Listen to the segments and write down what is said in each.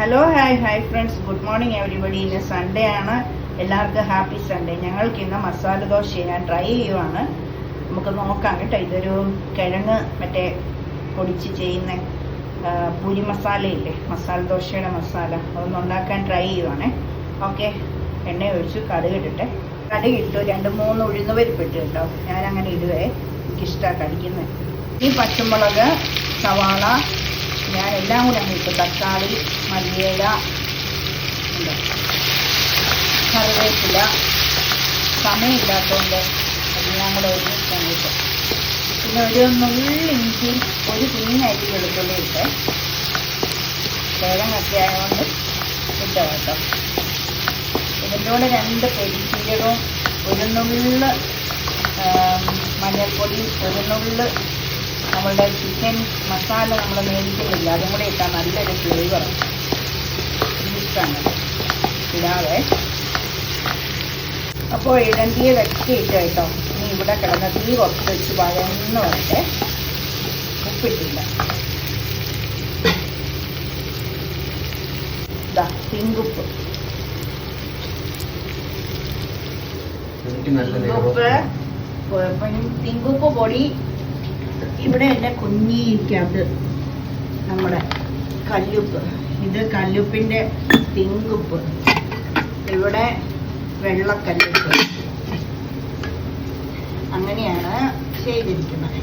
Hello hi hi friends good morning everybody ഇന്ന് Sunday ആണ്. എല്ലാവർക്കും ഹാപ്പി സൺഡേ ഞങ്ങൾക്ക് ഇന്ന് മസാല ദോശ ഞാൻ ട്രൈ ചെയ്യുവാണ്. നമുക്ക് നോക്കാം കേട്ടോ. ഇതൊരു കിഴങ്ങ് മറ്റേ പൊടിച്ച് ചെയ്യുന്ന പൂരി മസാലയില്ലേ? മസാല ദോശയുടെ മസാല. അതൊന്ന് ഉണ്ടാക്കാൻ ട്രൈ ചെയ്യുവാണേ. ഓക്കെ എണ്ണ ഒഴിച്ചു കടുക് കടുകിട്ടു രണ്ട് മൂന്ന് ഉഴുന്ന് പരിപ്പിട്ട് കേട്ടോ. ഞാനങ്ങനെ ഇടുവേ. എനിക്കിഷ്ടമാണ് കടിക്കുന്നത്. ഈ പച്ചമുളക് സവാള ഞാൻ എല്ലാം കൂടെ അങ്ങ് ഇട്ടു തക്കാളി മല്ലിയില കറിവേപ്പില സമയമില്ലാത്തതുകൊണ്ട് എല്ലാം കൂടെ ഒരു ഇട്ടു പിന്നെ ഒരു നുള്ളി ഇഞ്ചി ഒരു കുഞ്ഞരി വെളുത്തുള്ളി ഇട്ട് കിഴങ്ങൊക്കെ ആയതുകൊണ്ട് ഇട്ട കേട്ടോ. ഇതിന്റെ കൂടെ രണ്ട് പെരിഞ്ചീരകവും ഒരു നുള്ള് മഞ്ഞൾപ്പൊടിയും മഞ്ഞൾപ്പൊടി ഒരു നുള്ള് നമ്മളുടെ ചിക്കൻ മസാല നമ്മൾ മേടിക്കുന്നില്ല. അതും കൂടെ ഇട്ടാൽ നല്ലൊരു ഫ്ലേവർ ഇഷ്ടമാണ് ഇടാതെ അപ്പോൾ ഇടണ്ടിയതൊക്കെ ഇട്ട് കേട്ടോ. ഇനി ഇവിടെ കിടന്ന തീ കുറച്ച് വെച്ച് വഴന്ന് വരട്ടെ. ഉപ്പിട്ടില്ല. ഇതാ പിങ്കുപ്പ് ഉപ്പ്. പിങ്കുപ്പ് പൊടി ഇവിടെ എന്റെ കുഞ്ഞിരിക്കത് നമ്മുടെ കല്ലുപ്പ്. ഇത് കല്ലുപ്പിന്റെ പിങ്കുപ്പ്. ഇവിടെ വെള്ളക്കല്ലുപ്പ്. അങ്ങനെയാണ് ചെയ്തിരിക്കുന്നത്.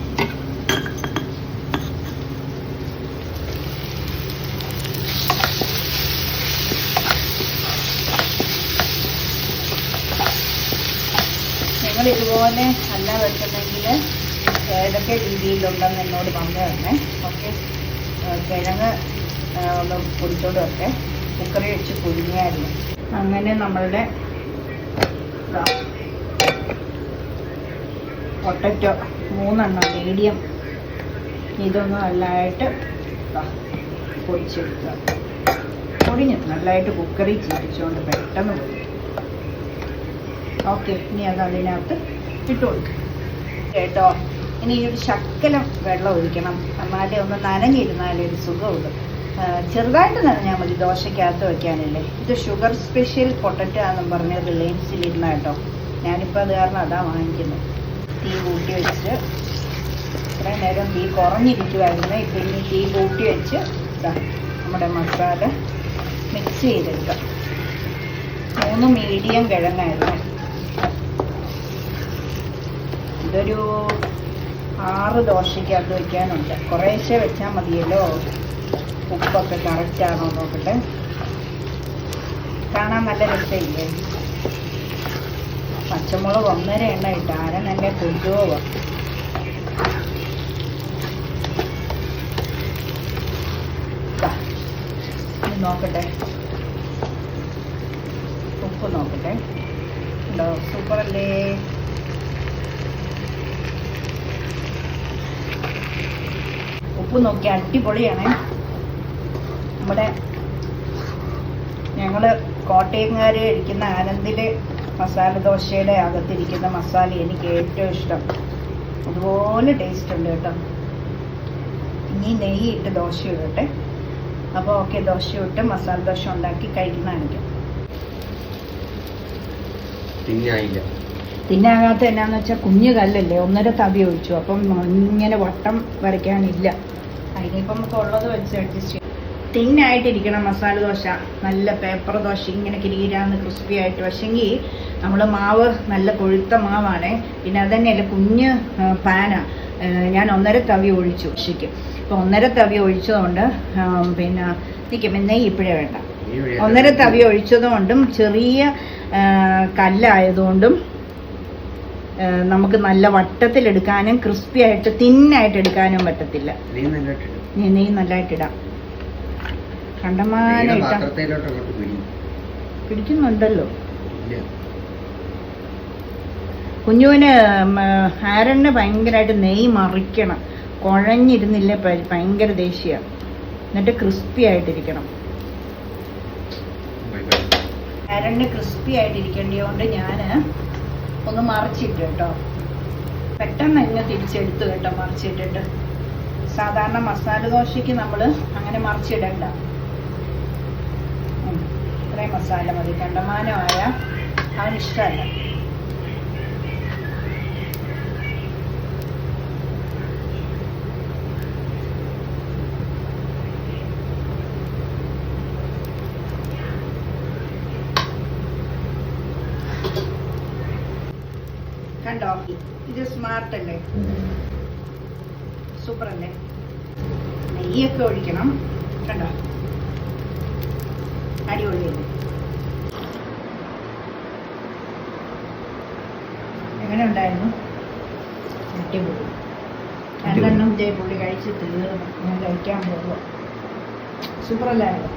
നിങ്ങൾ ഇതുപോലെ അല്ല വെക്കുന്നെങ്കിൽ ഏതൊക്കെ രീതിയിലുണ്ടെന്ന് എന്നോട് പറഞ്ഞു തന്നെ ഓക്കെ. കിഴങ്ങ് ഒന്ന് പൊടിച്ചോണ്ട് വെക്കെ. കുക്കറി വെച്ച് പുഴുങ്ങിയായിരുന്നു. അങ്ങനെ നമ്മളുടെ പൊട്ടറ്റോ മൂന്നെണ്ണം മീഡിയം ഇതൊന്നും നല്ലതായിട്ട് പൊടിച്ചെടുക്കുക. പൊടിഞ്ഞു നല്ലതായിട്ട് കുക്കറി ചിരിച്ചുകൊണ്ട് പെട്ടെന്ന് പൊടിക്കും ഓക്കെ ഇനി അത് അതിനകത്ത് ഇട്ട് കൊടുക്കും. കേട്ടോ? ഇനി ഒരു ശക്കലം വെള്ളം ഒഴിക്കണം. എന്നാലേ ഒന്ന് നനഞ്ഞിരുന്നാലേ ഒരു സുഖമുള്ളൂ. ചെറുതായിട്ട് നനഞ്ഞാൽ മതി. ദോശയ്ക്കകത്ത് വയ്ക്കാനല്ലേ ഇത് ഷുഗർ സ്പെഷ്യൽ പൊട്ടറ്റോ ആണെന്നും പറഞ്ഞ് റിലയൻസിലിരുന്ന കേട്ടോ. ഞാനിപ്പോൾ അത് കാരണം അതാ വാങ്ങിക്കുന്നത്. തീ കൂട്ടി വെച്ച് ഇത്രയും നേരം തീ കുറഞ്ഞിരിക്കുമായിരുന്നു ഇപ്പം ഇനി തീ കൂട്ടി വെച്ച് നമ്മുടെ മസാല മിക്സ് ചെയ്തെടുക്കാം. മൂന്ന് മീഡിയം കിഴങ്ങായിരുന്നു. ഇതൊരു ആറ് ദോശയ്ക്കകത്ത് വയ്ക്കാനുണ്ട് കുറേശ്ശെ വെച്ചാൽ മതിയല്ലോ. ഉപ്പൊക്കെ കറക്റ്റാണോ നോക്കട്ടെ. കാണാൻ നല്ല രസമില്ലേ? പച്ചമുളക് ഒന്നര എണ്ണ ഇട്ട് ആരൻ എന്നെ കൊണ്ടുപോവാ നോക്കട്ടെ. ഉപ്പ് നോക്കട്ടെ. ഉണ്ടോ സൂപ്പറല്ലേ? ഉപ്പ് നോക്കി അടിപൊളിയാണ്. നമ്മുടെ ഞങ്ങൾ കോട്ടയംകാർ ഇരിക്കുന്ന ആനന്ദിലെ മസാല ദോശയുടെ അകത്തിരിക്കുന്ന മസാല എനിക്ക് ഏറ്റവും ഇഷ്ടം. അതുപോലെ ടേസ്റ്റ് ഉണ്ട് കേട്ടോ. ഇനി നെയ്യ് ഇട്ട് ദോശ ഇടട്ടെ. അപ്പോൾ ഓക്കെ ദോശ ഇട്ട് മസാല ദോശ ഉണ്ടാക്കി കഴിക്കുന്ന കാണിക്കാം തിന്നാകാത്ത എന്നാന്ന് വെച്ചാൽ കുഞ്ഞു കല്ലല്ലേ ഒന്നര തവി ഒഴിച്ചു. അപ്പം ഇങ്ങനെ വട്ടം വരയ്ക്കാനില്ല. അതിനിപ്പം നമുക്ക് ഉള്ളത് വെച്ച് അഡ്ജസ്റ്റ് ചെയ്യാം. തിന്നായിട്ടിരിക്കണം മസാല ദോശ നല്ല പേപ്പർ ദോശ ഇങ്ങനെ കിരീരാന്ന് ക്രിസ്പി ആയിട്ട്. പക്ഷെങ്കിൽ നമ്മൾ മാവ് നല്ല കൊഴുത്ത മാവാണ് പിന്നെ അതന്നെയല്ല കുഞ്ഞ് പാനാണ് ഞാൻ ഒന്നര തവി ഒഴിച്ചു ദോശയ്ക്ക് ഇപ്പം ഒന്നര തവി ഒഴിച്ചതുകൊണ്ട് പിന്നെ നിൽക്കും നെയ്യ് ഇപ്പോഴേ വേണ്ട. ഒന്നര തവി ഒഴിച്ചതുകൊണ്ടും ചെറിയ കല്ലായതുകൊണ്ടും നമുക്ക് നല്ല വട്ടത്തിൽ എടുക്കാനും ക്രിസ്പി ആയിട്ട് തിന്നായിട്ട് എടുക്കാനും പറ്റത്തില്ല നെയ്യ് നല്ലതായിട്ടിടാം കണ്ടമാനം ഇട്ടാ. പിടിക്കുന്നുണ്ടല്ലോ. കുഞ്ഞുവിന് ആരണ് ഭയങ്കരമായിട്ട് നെയ്യ് മറിക്കണം. കുഴഞ്ഞിരുന്നില്ല ഭയങ്കര ദേഷ്യ. എന്നിട്ട് ക്രിസ്പി ആയിട്ടിരിക്കണം ആരണ് ക്രിസ്പി ആയിട്ടിരിക്കേണ്ടതുകൊണ്ട് ഞാൻ ഒന്ന് മറിച്ചിട്ട് കേട്ടോ. പെട്ടെന്ന് തന്നെ തിരിച്ചെടുത്ത് കേട്ടോ മറിച്ചിട്ടിട്ട്. സാധാരണ മസാല ദോശയ്ക്ക് നമ്മൾ അങ്ങനെ മറിച്ചിടണ്ട. ഇത്രയും മസാല മതി. കണ്ടമാനമായ അവനിഷ്ടമല്ല. കണ്ടോ? ഇത് സ്മാർട്ട് അല്ലേ? സൂപ്പർ അല്ലേ? നെയ്യൊക്കെ ഒഴിക്കണം. കണ്ടോ? അടിപൊളിയല്ലേ? എങ്ങനെ ഉണ്ടായിരുന്നു? അടിപൊളി. രണ്ടെണ്ണം ഇതേ പുള്ളി കഴിച്ച് ഞാൻ കഴിക്കാൻ പോകും സൂപ്പർ അല്ലായിരുന്നു?